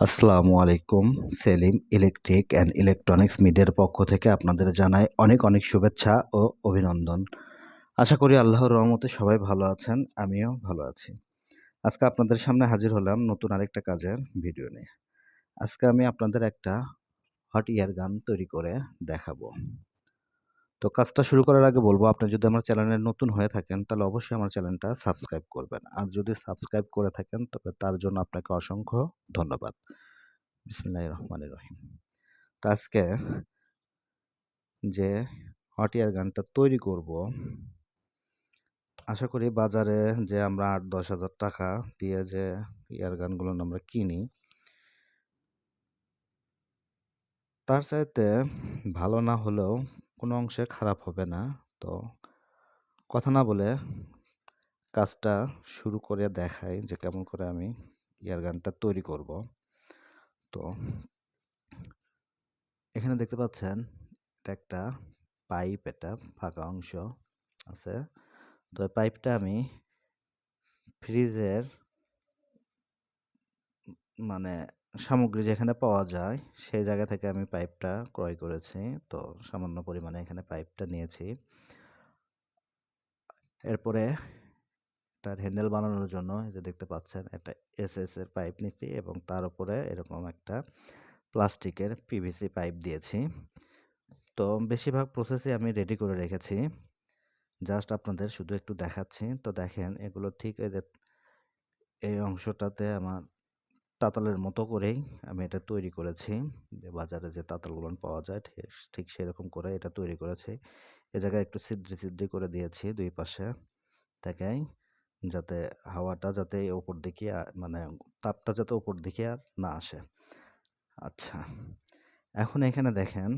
আসসালামু আলাইকুম। Selim electric and electronics মিডিয়ার পক্ষ থেকে আপনাদের জানাই অনেক অনেক শুভেচ্ছা ও অভিনন্দন। আশা করি আল্লাহর রহমতে সবাই ভালো আছেন, আমিও ভালো আছি। আজকে আপনাদের সামনে হাজির হলাম নতুন আরেকটা কাজের ভিডিও নিয়ে। আজকে আমি আপনাদের একটা হট ইয়ার গান তৈরি করে দেখাবো। তো কাজটা শুরু করার আগে বলব, আপনি যদি আমার চ্যানেলে নতুন হয়ে থাকেন, তাহলে অবশ্যই আমার চ্যানেলটা সাবস্ক্রাইব করবেন। আর যদি সাবস্ক্রাইব করে থাকেন, তবে তার জন্য আপনাকে অসংখ্য ধন্যবাদ। বিসমিল্লাহ রহমান রহিম। তো আজকে যে হট ইয়ার গানটা তৈরি করব, আশা করি বাজারে যে আমরা আট দশ হাজার টাকা দিয়ে যে ইয়ার গানগুলো আমরা কিনি, তার চাইতে ভালো না হলেও কোনো অংশে খারাপ হবে না। তো কথা না বলে কাজটা শুরু করে দেখাই যে কেমন করে আমি ইয়ার গানটা তৈরি করব। তো এখানে দেখতে পাচ্ছেন এটা একটা পাইপ, এটা ফাঁকা অংশ আছে। তো পাইপটা আমি ফ্রিজের মানে সামগ্রী যেখানে পাওয়া যায়, সেই জায়গা থেকে আমি পাইপটা ক্রয় করেছি। তো সামান্য পরিমাণে এখানে পাইপটা নিয়েছি। এরপরে তার হ্যান্ডেল বানানোর জন্য যে দেখতে পাচ্ছেন, একটা এস এস এর পাইপ নিয়েছি এবং তার উপরে এরকম একটা প্লাস্টিকের পিভিসি পাইপ দিয়েছি। তো বেশিরভাগ প্রসেসই আমি রেডি করে রেখেছি। জাস্ট আপনাদের শুধু একটু দেখাচ্ছি। তো দেখেন, এগুলো ঠিক এদের এই অংশটাতে আমার তাতালের মতো করেই আমি এটা তৈরি করেছি। যে বাজারে যে তাতালগুলো পাওয়া যায় ঠিক সেরকম করে এটা তৈরি করেছি। এ জায়গায় একটু ছিদ্রি ছিদ্রি করে দিয়েছি দুই পাশে থেকে যাতে হাওয়াটা যাতে ওপর দিকে মানে তাপটা যাতে ওপর দিকে আর না আসে। আচ্ছা এখন এখানে দেখেন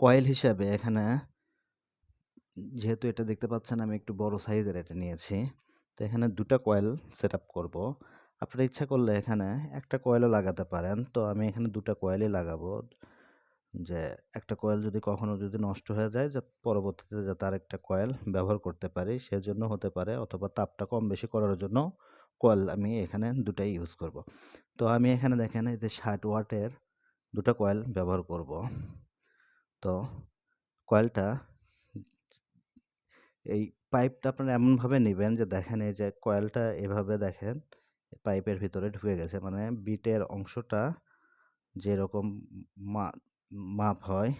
কয়েল হিসাবে এখানে যেহেতু এটা দেখতে পাচ্ছেন আমি একটু বড় সাইজের এটা নিয়েছি। তো এখানে দুটা কয়েল সেট আপ করব। আপনারা ইচ্ছা করলে এখানে একটা কয়েলও লাগাতে পারেন। তো আমি এখানে দুটা কয়েলই লাগাবো। যে একটা কয়েল যদি কখনো যদি নষ্ট হয়ে যায়, যে পরবর্তীতে যাতে আরেকটা কয়েল ব্যবহার করতে পারি, সেজন্য হতে পারে। অথবা তাপটা কম বেশি করার জন্য কয়েল আমি এখানে দুটাই ইউজ করব। তো আমি এখানে দেখেন, এই যে ষাট ওয়াটের দুটো কয়েল ব্যবহার করব। তো কয়েলটা এই পাইপটা আপনারা এমনভাবে নেবেন যে দেখেন, এই যে কয়েলটা এভাবে দেখেন পাইপের ভিতরে ঢুকে গেছে। মানে বিটের অংশটা যেরকম মাপ হয়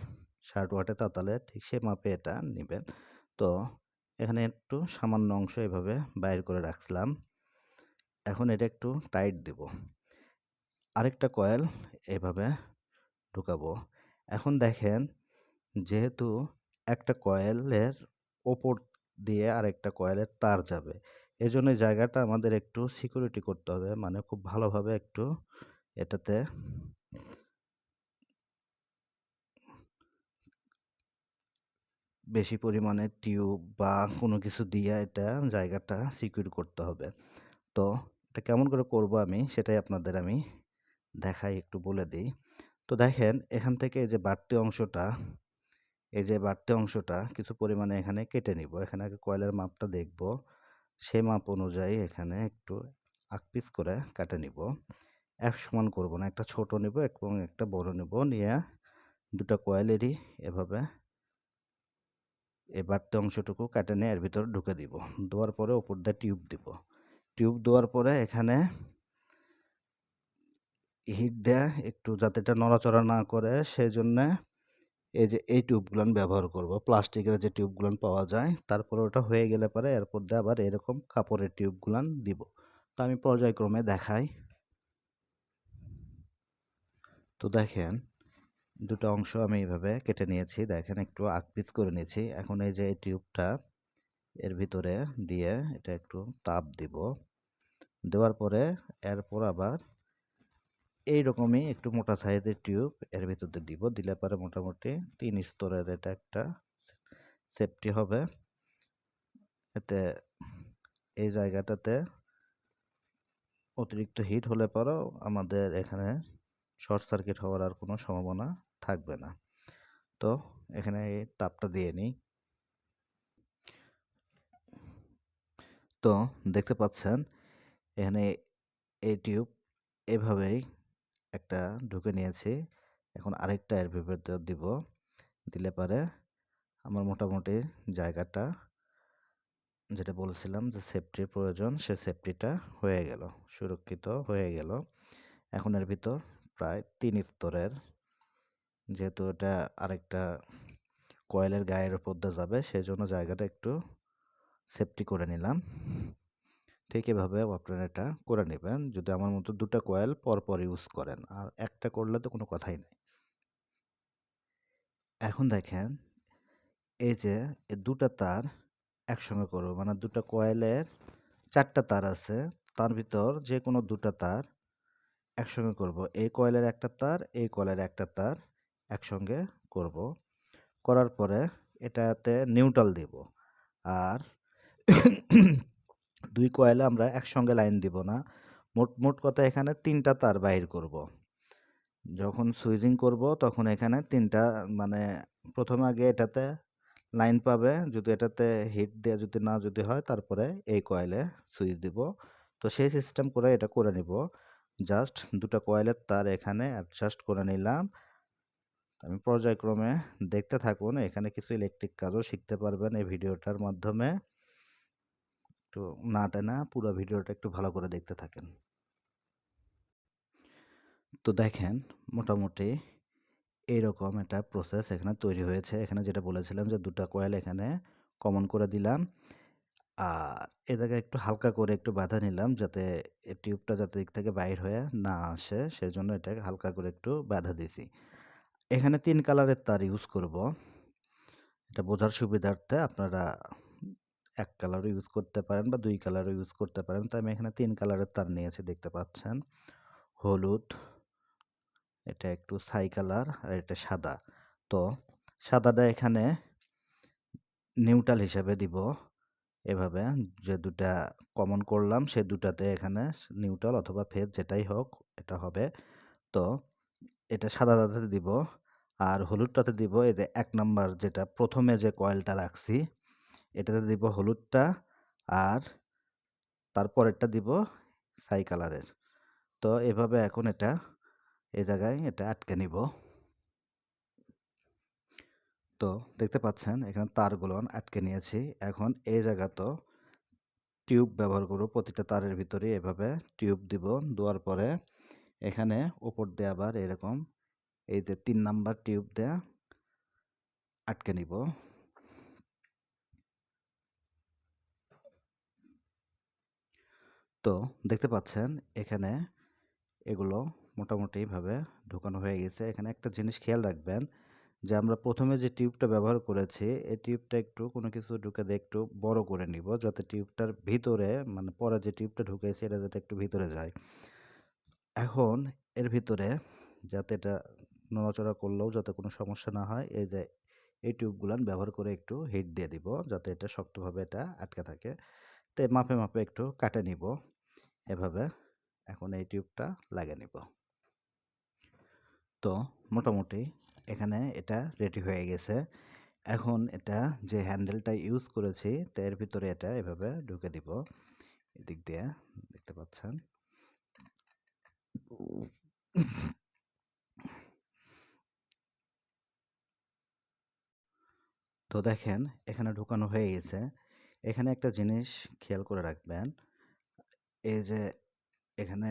ষাট ওয়াটে তাতালে ঠিক সে মাপে এটা নেবেন। তো এখানে একটু সামান্য অংশ এভাবে বাইর করে রাখলাম এখন এটা একটু টাইট দেব। আরেকটা কয়েল এভাবে ঢুকাবো। এখন দেখেন যেহেতু একটা কয়েলের ওপর দিয়ে আরেকটা কয়েলের তার যাবে এই জন্য জায়গাটা আমাদের একটু সিকিউরিটি করতে হবে। মানে খুব ভালোভাবে একটু এটাতে বেশি পরিমাণে টিউব বা কোনো কিছু দিয়ে এটা জায়গাটা সিকিউর করতে হবে। তো এটা কেমন করে করব আমি সেটাই আপনাদের আমি দেখাই, একটু বলে দিই। তো দেখেন, এখান থেকে এই যে বাড়তি অংশটা, এই যে বাড়তি অংশটা কিছু পরিমাণে এখানে কেটে নিব। এখানে আগে কয়লার মাপটা দেখব। সেই মাপ অনুযায়ী এখানে একটু আকপিস করে কাটে নিব। এক সমান করব না, একটা ছোট নিব এবং একটা বড় নিব। নিয়ে দুটা কয়েলেরই এভাবে এই বাড়তি অংশটুকু কাটে নিয়ে এর ভিতরে ঢুকে দিব। দেওয়ার পরে ওপর দিয়ে টিউব দিব। টিউব দেওয়ার পরে এখানে হিট দেয়া একটু যাতে এটা নড়াচড়া না করে সেই জন্যে এই যে এই টিউবগুলান ব্যবহার করব। প্লাস্টিকের যে টিউবগুলান পাওয়া যায়, তারপরে ওটা হয়ে গেলে পরে এরপর দিয়ে আবার এরকম কাপড়ের টিউবগুলান দিব। তো আমি পর্যায়ক্রমে দেখাই। তো দেখেন, দুটো অংশ আমি এইভাবে কেটে নিয়েছি। দেখেন, একটু আকপিস করে নিয়েছি। এখন এই যে এই টিউবটা এর ভিতরে দিয়ে এটা একটু তাপ দিব। দেওয়ার পরে এরপর আবার এই রকমই একটু মোটা সাইজের টিউব এর ভিতরে দিব। দিলে পরে মোটামুটি তিন স্তরের এটা একটা সেফটি হবে। এতে এই জায়গাটাতে অতিরিক্ত হিট হলে পরেও আমাদের এখানে শর্ট সার্কিট হওয়ার আর কোনো সম্ভাবনা থাকবে না। তো এখানে এই তাপটা দিয়ে নিই। তো দেখতে পাচ্ছেন, এখানে এই টিউব এভাবেই একটা ঢুকে নিয়েছি। এখন আরেকটা এর ভিতরে দিব। দিলে পারে আমার মোটামুটি জায়গাটা যেটা বলছিলাম যে সেফটির প্রয়োজন, সে সেফটিটা হয়ে গেল, সুরক্ষিত হয়ে গেল। এখন এর ভিতর প্রায় তিন স্তরের, যেহেতু এটা আরেকটা কয়েলের গায়ের উপর দিয়ে যাবে সেই জন্য জায়গাটা একটু সেফটি করে নিলাম। ঠিক এভাবে আপনারা এটা করে নেবেন। যদি আমার মতো দুটো কয়েল পরপর ইউজ করেন, আর একটা করলে তো কোনো কথাই নেই। এখন দেখেন, এই যে দুটা তার একসঙ্গে করব মানে দুটো কয়েলের চারটা তার আছে, তার ভিতর যে কোনো দুটা তার একসঙ্গে করব। এই কয়েলের একটা তার, এই কয়েলের একটা তার একসঙ্গে করব। করার পরে এটাতে নিউট্রাল দিব। আর দুই কয়েলে আমরা একসঙ্গে লাইন দিব না। মোট মোট কথা এখানে তিনটা তার বাহির করব। যখন সুইচিং করব তখন এখানে তিনটা মানে প্রথমে আগে এটাতে লাইন পাবে, যদি এটাতে হিট দেওয়া যদি না যদি হয় তারপরে এই কয়েলে সুইচ দিব। তো সেই সিস্টেম করে এটা করে নিব। জাস্ট দুটো কয়েলের তার এখানে অ্যাডজাস্ট করে নিলাম। আমি পর্যায়ক্রমে দেখতে থাকুন, এখানে কিছু ইলেকট্রিক কাজও শিখতে পারবেন এই ভিডিওটার মাধ্যমে। একটু না টেনা পুরো ভিডিওটা একটু ভালো করে দেখতে থাকেন। তো দেখেন, মোটামুটি এইরকম একটা প্রসেস এখানে তৈরি হয়েছে। এখানে যেটা বলেছিলাম যে দুটা কয়েল এখানে কমন করে দিলাম। আর এ জায়গায় একটু হালকা করে একটু বাধা নিলাম যাতে টিউবটা যাতে দিক থেকে বাইর হয়ে না আসে, সেজন্য এটাকে হালকা করে একটু বাধা দিছি। এখানে তিন কালারের তার ইউজ করব। এটা বোঝার সুবিধার্থে আপনারা এক কালারও ইউজ করতে পারেন বা দুই কালারও ইউজ করতে পারেন। তো আমি এখানে তিন কালারের তার নিয়েছি, দেখতে পাচ্ছেন। হলুদ, এটা একটু ছাই কালার আর এটা সাদা। তো সাদাটা এখানে নিউট্রাল হিসাবে দিব। এভাবে যে দুটা কমন করলাম, সে দুটাতে এখানে নিউট্রাল অথবা ফেজ যেটাই হোক, এটা হবে। তো এটা সাদাটাতে দিব। আর হলুদটাতে দিব। এই যে এক নাম্বার যেটা প্রথমে যে কয়েলটা রাখছি এটাতে দিব হলুদটা আর তারপরেরটা দিব সাই কালারের। তো এভাবে এখন এটা এই জায়গায় এটা আটকে নিব। তো দেখতে পাচ্ছেন এখানে তারগুলো আটকে নিয়েছি। এখন এই জায়গা তো টিউব ব্যবহার করব, প্রতিটা তারের ভিতরে এভাবে টিউব দিব দেওয়ার পরে এখানে উপর দিয়ে আবার এরকম এই যে তিন নাম্বার টিউব দেয়া আটকে নিব। তো দেখতে পাচ্ছেন এখানে এগুলো মোটামুটিভাবে ঢোকানো হয়ে গেছে। এখানে একটা জিনিস খেয়াল রাখবেন যে আমরা প্রথমে যে টিউবটা ব্যবহার করেছি, এই টিউবটা একটু কোনো কিছু ঢুকে দিয়ে একটু বড় করে নিব যাতে টিউবটার ভিতরে মানে পরে যে টিউবটা ঢুকেছে এটা যাতে একটু ভিতরে যায়। এখন এর ভিতরে যাতে এটা নড়াচড়া করলেও যাতে কোনো সমস্যা না হয়, এই যে এই টিউবগুলান ব্যবহার করে একটু হিট দিয়ে দিব যাতে এটা শক্তভাবে এটা আটকে থাকে। তো মাপে মাপে একটু কাটে নিব। এভাবে এখন এই টিউবটা লাগিয়ে নিব। তো মোটামুটি এখানে এটা রেডি হয়ে গেছে। এখন এটা যে হ্যান্ডেলটা ইউজ করেছি তার ভিতরে এটা এভাবে ঢুকে দিব। এদিক দিয়ে দেখতে পাচ্ছেন। তো দেখেন, এখানে ঢুকানো হয়ে গেছে। এখানে একটা জিনিস খেয়াল করে রাখবেন। এই যে এখানে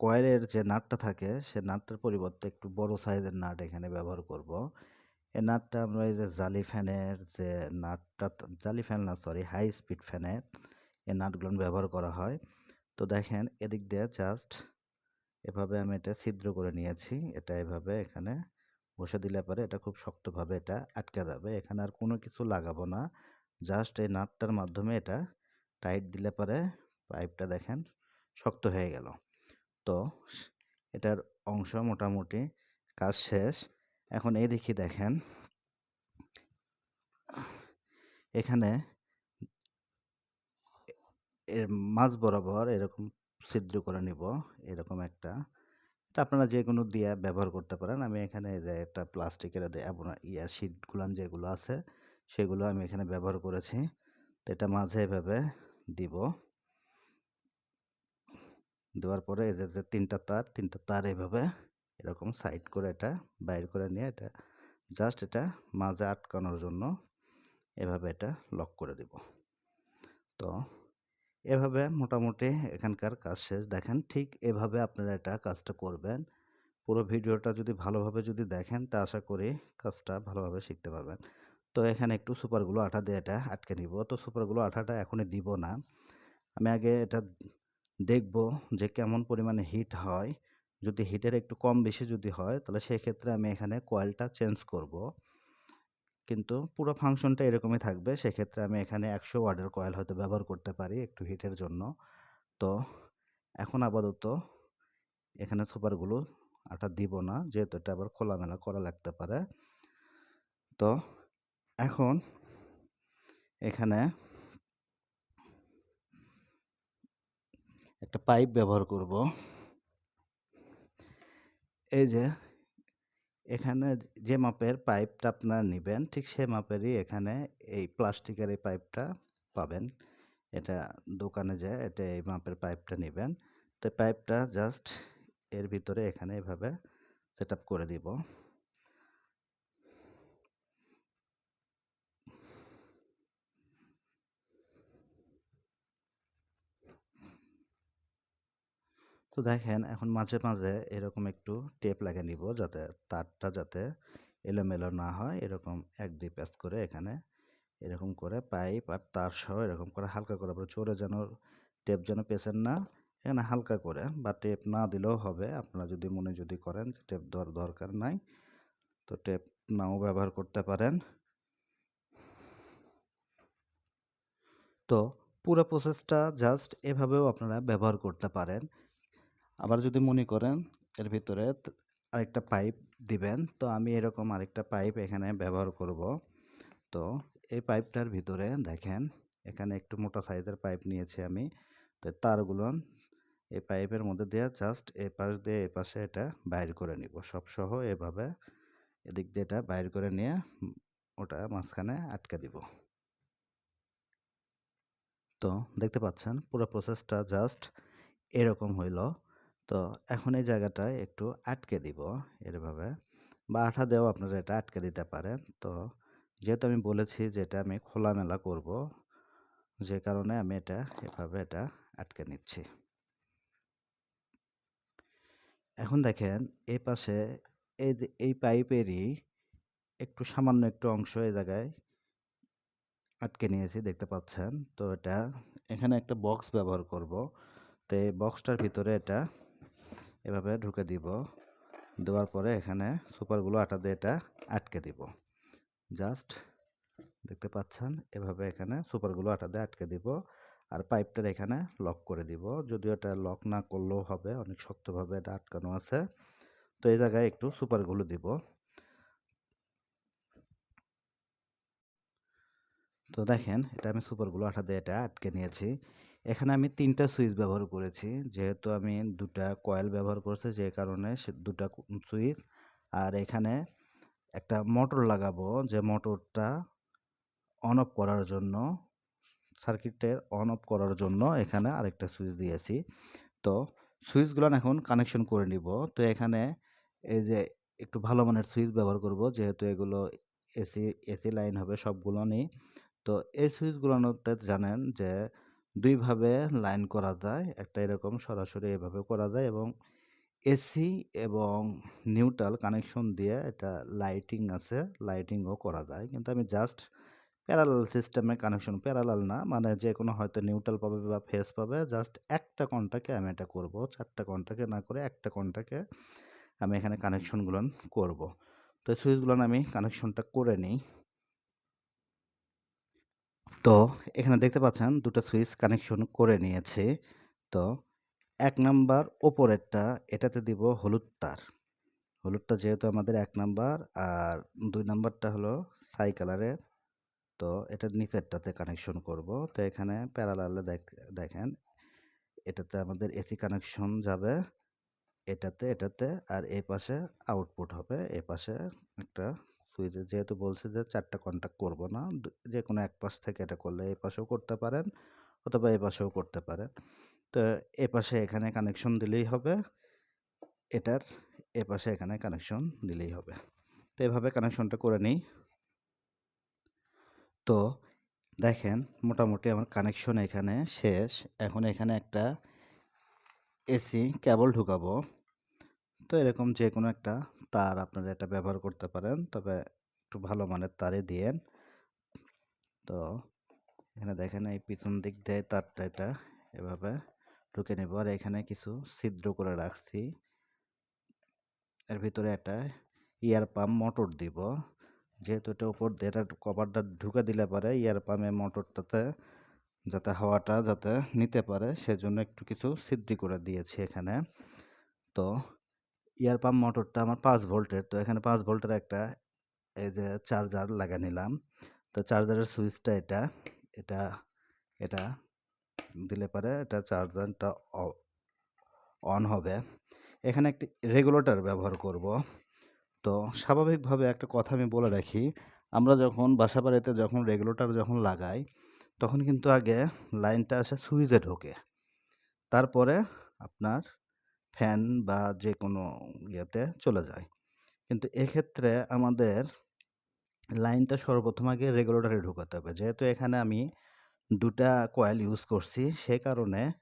কয়েলের যে নাটটা থাকে, সে নাটটার পরিবর্তে একটু বড় সাইজের নাট এখানে ব্যবহার করব। এই নাটটা আমরা এই যে জালি ফ্যানের যে নাটটা, জালি ফ্যান না সরি হাই স্পিড ফ্যানের এই নাটগুলো ব্যবহার করা হয়। তো দেখেন, এদিক দিয়ে জাস্ট এভাবে আমি এটা ছিদ্র করে নিয়েছি। এটা এভাবে এখানে বসে দিলে পরে এটা খুব শক্তভাবে এটা আটকে যাবে। এখানে আর কোনো কিছু লাগাবো না। জাস্ট এই নাটটার মাধ্যমে এটা টাইট দিলে পরে পাইপটা দেখেন, শক্ত হয়ে গেল। তো এটার অংশ মোটামুটি কাজ শেষ। এখন এই দেখি দেখেন, এখানে এর মাঝ বরাবর এরকম ছিদ্র করে নিব, এরকম একটা। এটা আপনারা যে কোনো দিয়ে ব্যবহার করতে পারেন। আমি এখানে একটা প্লাস্টিকের ইয়ার শিটগুলো যেগুলো আছে, সেগুলো আমি এখানে ব্যবহার করেছি। তো এটা মাঝে এভাবে দিব। দেওয়ার পরে এই যে যে ৩ টা তার, ৩ টা তার এভাবে এরকম সাইড করে এটা বাইর করে নিয়ে এটা জাস্ট এটা মাঝে আটকানোর জন্য এভাবে এটা লক করে দিব। তো এভাবে মোটামুটি এখানকার কাজ শেষ। দেখেন ঠিক এভাবে আপনারা এটা কাজটা করবেন। পুরো ভিডিওটা যদি ভালোভাবে যদি দেখেন তা আশা করি কাজটা ভালোভাবে শিখতে পারবেন। তো এখানে একটু সুপারগুলো আঠা দিয়ে এটা আটকে নিব। তো সুপারগুলো আঠাটা এখনই দিব না। আমি আগে এটা দেখব যে কেমন পরিমাণে হিট হয়। যদি হিটের একটু কম বেশি যদি হয়, তাহলে সেক্ষেত্রে আমি এখানে কয়েলটা চেঞ্জ করব। কিন্তু পুরো ফাংশনটা এরকমই থাকবে। সেক্ষেত্রে আমি এখানে ১০০ ওয়াটের কয়েল হয়তো ব্যবহার করতে পারি একটু হিটের জন্য। তো এখন আপাতত এখানে সুপার গ্লু আঠা দিব না। যেহেতু এটা আবার খোলামেলা করা লাগতে পারে। তো এখন এখানে একটা পাইপ ব্যবহার করব। এই যে, এখানে যে মাপের পাইপটা আপনারা নেবেন, ঠিক সে মাপেরই এখানে এই প্লাস্টিকের এই পাইপটা পাবেন। এটা দোকানে যেয়ে এটা এই মাপের পাইপটা নেবেন তো পাইপটা জাস্ট এর ভিতরে এখানে এভাবে সেটআপ করে দিব। তো দেখেন এখন মাঝে, মাঝে এরকম একটু টেপ লাগিয়ে নিব যাতে তারটা যাতে এলোমেলো না হয়। এরকম ১-২ প্যাচ করে এখানে এরকম করে পাইপ আর তার সহ এরকম করে হালকা করে আবার জোরে যেন টেপ যেন পেঁচান না এখানে হালকা করে বা টেপ না দিলেও হবে। আপনারা যদি মনে যদি করেন যে টেপ দরকার নাই তো টেপ নাও ব্যবহার করতে পারেন। তো পুরো প্রসেসটা জাস্ট এভাবেও আপনারা ব্যবহার করতে পারেন। আবার যদি মনে করেন এর ভিতরে আরেকটা পাইপ দিবেন, তো আমি এরকম আরেকটা পাইপ এখানে ব্যবহার করব। তো এই পাইপটার ভিতরে দেখেন, এখানে একটু মোটা সাইজের পাইপ নিয়েছি আমি। তো তারগুলো এই পাইপের মধ্যে দিয়ে জাস্ট এই পাশ দিয়ে এই পাশে এটা বাইর করে নিব। সব সহ এভাবে এদিক দিয়ে এটা বাইর করে নিয়ে ওটা মাঝখানে আটকে দিব। তো দেখতে পাচ্ছেন পুরো প্রসেসটা জাস্ট এরকম হইল। তো এখন এই জায়গাটায় একটু আটকে দিব এরভাবে বা আঠা দেওয়া আপনারা এটা আটকে দিতে পারেন। তো যেহেতু আমি বলেছি যে এটা আমি খোলামেলা করব, যে কারণে আমি এটা এভাবে এটা আটকে নিচ্ছি। এখন দেখেন এই পাশে এই এই পাইপেরই একটু সামান্য একটু অংশ এই জায়গায় আটকে নিয়েছি, দেখতে পাচ্ছেন। তো এটা এখানে একটা বক্স ব্যবহার করব। তো এই বক্সটার ভিতরে এটা এভাবে ঢুকে দিব। দেওয়ার পরে এখানে সুপারগুলো আটা দিয়ে এটা আটকে দিব। জাস্ট দেখতে পাচ্ছেন, এভাবে এখানে সুপারগুলো আটা দিয়ে আটকে দিব আর পাইপটার এখানে লক করে দিব। যদিও এটা লক না করলেও হবে, অনেক শক্তভাবে এটা আটকানো আছে। তো এই জায়গায় একটু সুপারগুলো দিব। তো দেখেন, এটা আমি সুপারগুলো আঠা দিয়ে এটা আটকে নিয়েছি। এখানে আমি তিনটা সুইচ ব্যবহার করেছি। যেহেতু আমি দুটা কয়েল ব্যবহার করেছি, যে কারণে সে দুটা সুইচ। আর এখানে একটা মোটর লাগাবো, যে মোটরটা অন অফ করার জন্য সার্কিটের অন অফ করার জন্য এখানে আরেকটা সুইচ দিয়েছি। তো সুইচগুলো এখন কানেকশন করে নিব। তো এখানে এই যে একটু ভালো মানের সুইচ ব্যবহার করব, যেহেতু এগুলো এসি এসি লাইন হবে সবগুলো নেই। তো এই সুইচগুলোতে জানেন যে দুইভাবে লাইন করা যায়। একটা এরকম সরাসরি এভাবে করা যায় এবং এসি এবং নিউট্রাল কানেকশন দিয়ে এটা লাইটিং আছে লাইটিংও করা যায়। কিন্তু আমি জাস্ট প্যারালাল সিস্টেমে কানেকশন প্যারালাল না মানে যে কোনো হয়তো নিউট্রাল পাবে বা ফেস পাবে জাস্ট একটা কন্টাকে আমি এটা করব। চারটা কন্টাকে না করে একটা কন্টাকে আমি এখানে কানেকশনগুলো করব। তো সুইচগুলো আমি কানেকশনটা করে নিই। তো এখানে দেখতে পাচ্ছেন দুটো সুইচ কানেকশন করে নিয়েছে। তো এক নাম্বার ওপরেরটা এটাতে দিব হলুদ তার। হলুদটা যেহেতু আমাদের এক নাম্বার আর দুই নাম্বারটা হলো সাই কালারের, তো এটার নিচেরটাতে কানেকশন করব। তো এখানে প্যারালালে দেখেন এটাতে আমাদের এসি কানেকশন যাবে, এটাতে এটাতে আর এই পাশে আউটপুট হবে। এ পাশে একটা সুইচে যেহেতু বলছে যে, চারটা কন্ট্যাক্ট করব না যে কোনো এক পাশ থেকে এটা করলে এই পাশেও করতে পারেন অথবা এই পাশেও করতে পারেন। তো এপাশে এখানে কানেকশন দিলেই হবে, এটার এপাশে এখানে কানেকশন দিলেই হবে। তো এভাবে কানেকশনটা করে নিই। তো দেখেন, মোটামুটি আমার কানেকশন এখানে শেষ। এখন এখানে একটা এসি কেবল ঢুকাবো। তো এরকম যে কোনো একটা তার আপনারা এটা ব্যবহার করতে পারেন। তবে একটু ভালো মানের তারে দিয়েন। তো এখানে দেখেন, এই পিছন দিক দিয়ে তারটা এটা এভাবে ঢুকে নেব। আর এখানে কিছু ছিদ্র করে রাখছি। এর ভিতরে একটা ইয়ার পাম্প মোটর দিব। যেহেতু এটা উপর দিয়ে এটা কভারটা ঢুকে দিলে পারে ইয়ার পাম্পে মোটরটাতে যাতে হাওয়াটা যাতে নিতে পারে, সেজন্য একটু কিছু ছিদ্রি করে দিয়েছি এখানে। তো ইয়ার পাম্প মোটরটা আমার পাঁচ ভোল্টের। তো এখানে পাঁচ ভোল্টের একটা এই যে চার্জার লাগা নিলাম। তো চার্জারের সুইচটা এটা এটা এটা দিলে পারে এটা চার্জারটা অন হবে। এখানে একটি রেগুলেটর ব্যবহার করব। তো স্বাভাবিকভাবে একটা কথা আমি বলে রাখি, আমরা যখন বাসা বাড়িতে যখন রেগুলেটর যখন লাগাই, তখন কিন্তু আগে লাইনটা আসে সুইচে ঢোকে। তারপরে আপনার ফ্যান বা যে কোনো ইয়েতে চলে যায়। কিন্তু এক্ষেত্রে আমাদের লাইনটা সর্বপ্রথম আগে রেগুলেটরে ঢোকাতে হবে। যেহেতু এখানে আমি দুটা কয়েল ইউজ করছি, সে কারণে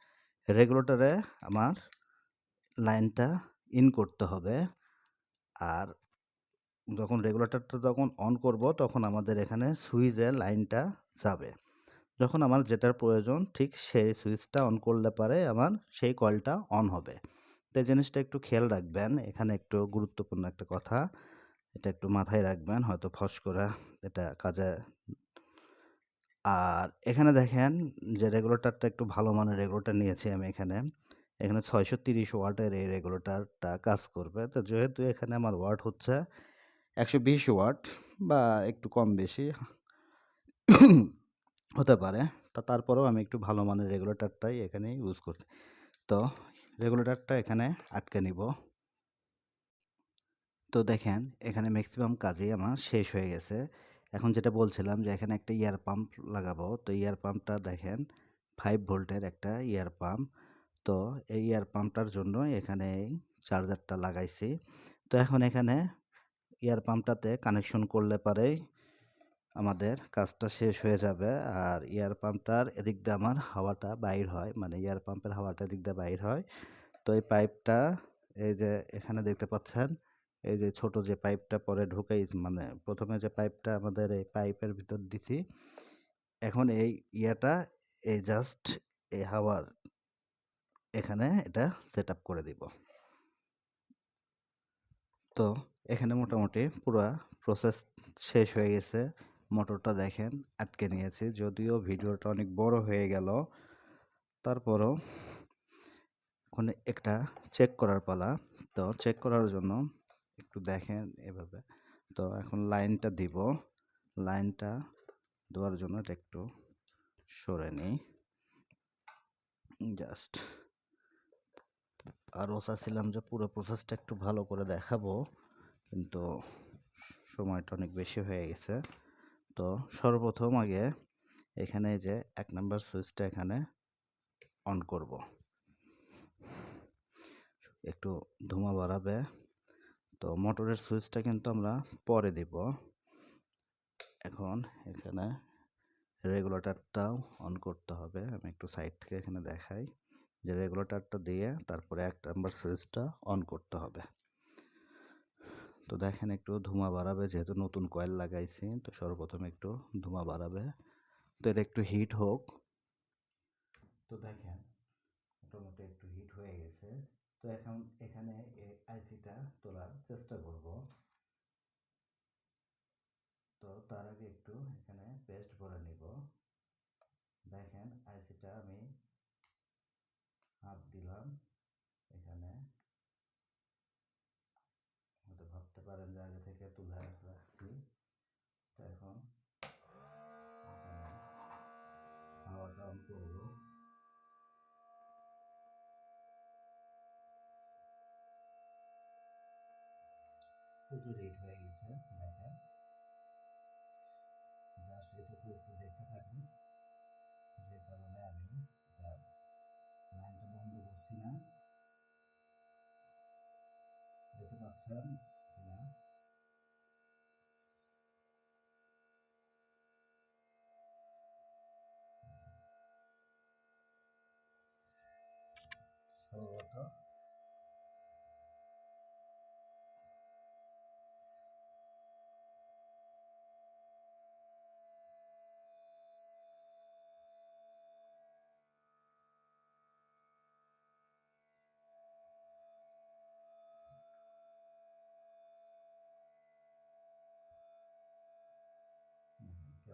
রেগুলেটরে আমার লাইনটা ইন করতে হবে। আর যখন রেগুলেটরটা যখন অন করব, তখন আমাদের এখানে সুইচে লাইনটা যাবে। যখন আমার যেটার প্রয়োজন, ঠিক সেই সুইচটা অন করলে পারে আমার সেই কয়েলটা অন হবে। তো জিনিসটা একটু খেয়াল রাখবেন। এখানে একটু গুরুত্বপূর্ণ একটা কথা, এটা একটু মাথায় রাখবেন, হয়তো ফস করে এটা কাজে আর এখানে দেখেন যে রেগুলেটরটা একটু ভালো মানের রেগুলেটর নিয়েছি আমি এখানে। এখানে ছয়শো তিরিশ ওয়াটের এই রেগুলেটরটা কাজ করবে। তো যেহেতু এখানে আমার ওয়াট হচ্ছে একশো বিশ ওয়াট বা একটু কম বেশি হতে পারে, তা তারপরেও আমি একটু ভালো মানের রেগুলেটরটাই এখানে ইউজ করছি। তো রেগুলেটরটা এখানে আটকে নিব। তো দেখেন, এখানে ম্যাক্সিমাম কাজই আমার শেষ হয়ে গেছে। এখন যেটা বলছিলাম যে, এখানে একটা ইয়ার পাম্প লাগাবো। তো ইয়ার পাম্পটা দেখেন ফাইভ ভোল্টের একটা ইয়ার পাম্প তো এই ইয়ার পাম্পটার জন্য এখানে চার্জারটা লাগাইছি। তো এখন এখানে ইয়ার পাম্পটাতে কানেকশন করলে পারেই আমাদের কাজটা শেষ হয়ে যাবে। আর ইয়ার পাম্পটার এদিক দিয়ে আমার হাওয়াটা বাইর হয়। মানে ইয়ার পাম্পের হাওয়াটা এদিক দিয়ে বাইর হয়। তো এই পাইপটা এই যে এখানে দেখতে পাচ্ছেন, এই যে ছোট যে পাইপটা পরে ঢুকাই মানে প্রথমে যে পাইপটা আমাদের এই পাইপের ভিতর দিছি, এখন এই ইয়াটা, এই জাস্ট এই হাওয়ার এখানে এটা সেট করে দিব। তো এখানে মোটামুটি পুরো প্রসেস শেষ হয়ে গেছে। মোটরটা দেখেন, আটকে নিয়েছি। যদিও ভিডিওটা অনেক বড় হয়ে গেল। তারপরও ওখানে একটা চেক করার পালা। তো চেক করার জন্য একটু দেখেন এভাবে। তো এখন লাইনটা দিব। লাইনটা দেওয়ার জন্য এটা একটু সরে নিই। জাস্ট আরও চাচ্ছিলাম যে পুরো প্রসেসটা একটু ভালো করে দেখাবো। কিন্তু সময়টা অনেক বেশি হয়ে গেছে। তো সর্বপ্রথম আগে এখানে যে এক নাম্বার সুইচটা এখানে অন করব। একটু ধোঁয়া বাড়াবে। তো মোটরের সুইচটা কিন্তু আমরা পরে দেব। এখন এখানে রেগুলেটরটাও অন করতে হবে। আমি একটু সাইড থেকে এখানে দেখাই যে রেগুলেটরটা দিয়ে তারপরে এক নাম্বার সুইচটা অন করতে হবে। তো দেখেন একটু ধোঁয়া বাড়াবে, যেহেতু নতুন কয়েল লাগাইছি, তো সর্বপ্রথম একটু ধোঁয়া বাড়াবে। তো এটা একটু হিট হোক। তো দেখেন, মোটামুটি একটু হিট হয়ে গেছে। তো এখন এখানে আইসিটা তোলার চেষ্টা করব। তো তার আগে একটু এখানে পেস্ট করে নিব। দেখেন আইসিটা আমি হাত দিলাম এখানে হয়তো ভাবতে পারেন যে আগে থেকে তুলে রাখছি তো এখন হাওয়াটা অন করব প্রচুর হিট হয়ে গেছে দেখেন জাস্ট এটুকু একটু দেখতে থাকুন যে কারণে আমি লাইনটা পাচ্ছেন কিনা সম্ভবত দেখুন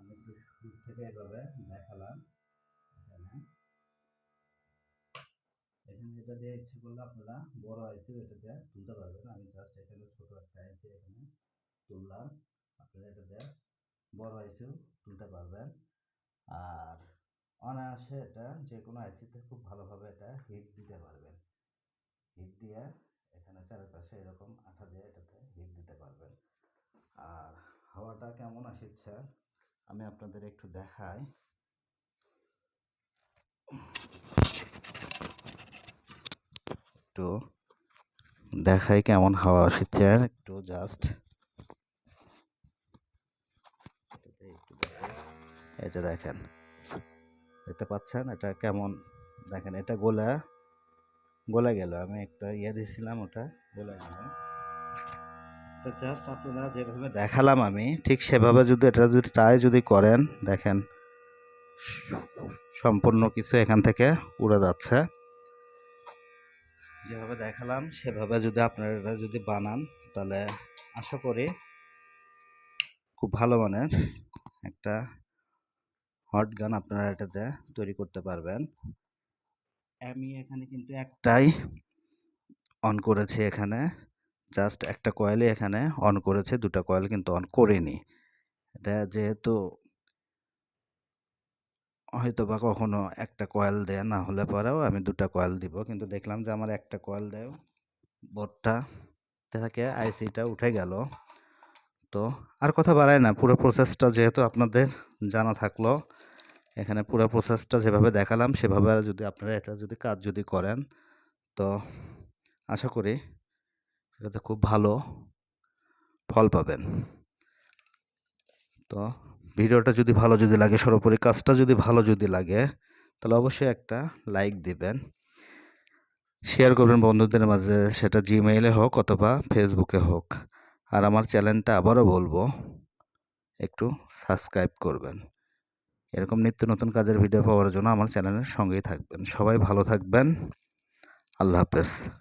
আমি একটু দূর থেকে এভাবে দেখালাম, এখানে। এখানে যেটা দিয়ে ইচ্ছে করলে আপনারা বড় আইসি এটা দিয়ে তুলতে পারবেন। আমি জাস্ট এখানে ছোট একটা আইসি এখানে তুললাম। আপনারা এটা দিয়ে বড় আইসিও তুলতে পারবেন। আর অনায়াসে এটা যে কোনো আইসিতে খুব ভালোভাবে এটা হিট দিতে পারবেন। হিট দিয়ে এখানে চারপাশে এরকম আঠা দিয়ে এটাতে হিট দিতে পারবেন। আর হাওয়াটা কেমন আসছে? আমি আপনাদের একটু দেখাই। একটু দেখাই কেমন হাওয়া আসছে, একটু জাস্ট যে দেখেন, দেখতে পাচ্ছেন? এটা কেমন? দেখেন, এটা গোলা, গলে গেল। আমি একটা ইয়ে দিয়েছিলাম ওটা গলে গেল। তো জাস্ট আপনারা যেভাবে দেখালাম আমি, ঠিক সেভাবে যদি এটা যদি ট্রাই যদি করেন, দেখেন, সম্পূর্ণ কিছু এখান থেকে উড়ে যাচ্ছে। যেভাবে দেখালাম, সেভাবে যদি আপনারা এটা যদি বানান, তাহলে আশা করি খুব ভালো মানের একটা হট গান আপনারা এটাতে তৈরি করতে পারবেন। আমি এখানে কিন্তু একটাই অন করেছি এখানে। জাস্ট একটা কয়েলই এখানে অন করেছে। দুটা কয়েল কিন্তু অন করিনি। এটা যেহেতু হয়তো বা কখনো একটা কয়েল দেয় না হলে পরেও আমি দুটা কয়েল দিব। কিন্তু দেখলাম যে আমার একটা কয়েল দেয় বোর্ডটা থেকে আইসিটা উঠে গেল। তো আর কথা বাড়ায় না, পুরো প্রসেসটা যেহেতু আপনাদের জানা থাকল, এখানে পুরো প্রসেসটা যেভাবে দেখালাম, সেভাবে যদি আপনারা এটা যদি কাজ যদি করেন, তো আশা করি এটাতে খুব ভালো ফল পাবেন। তো ভিডিওটা যদি ভালো যদি লাগে, সর্বোপরি কাজটা যদি ভালো যদি লাগে, তাহলে অবশ্যই একটা লাইক দিবেন। শেয়ার করবেন বন্ধুদের মাঝে, সেটা জিমেইলে হোক অথবা ফেসবুকে হোক। আর আমার চ্যানেলটা আবারও বলব, একটু সাবস্ক্রাইব করবেন। এরকম নিত্য নতুন কাজের ভিডিও পাওয়ার জন্য আমার চ্যানেলের সঙ্গেই থাকবেন। সবাই ভালো থাকবেন। আল্লাহ হাফেজ।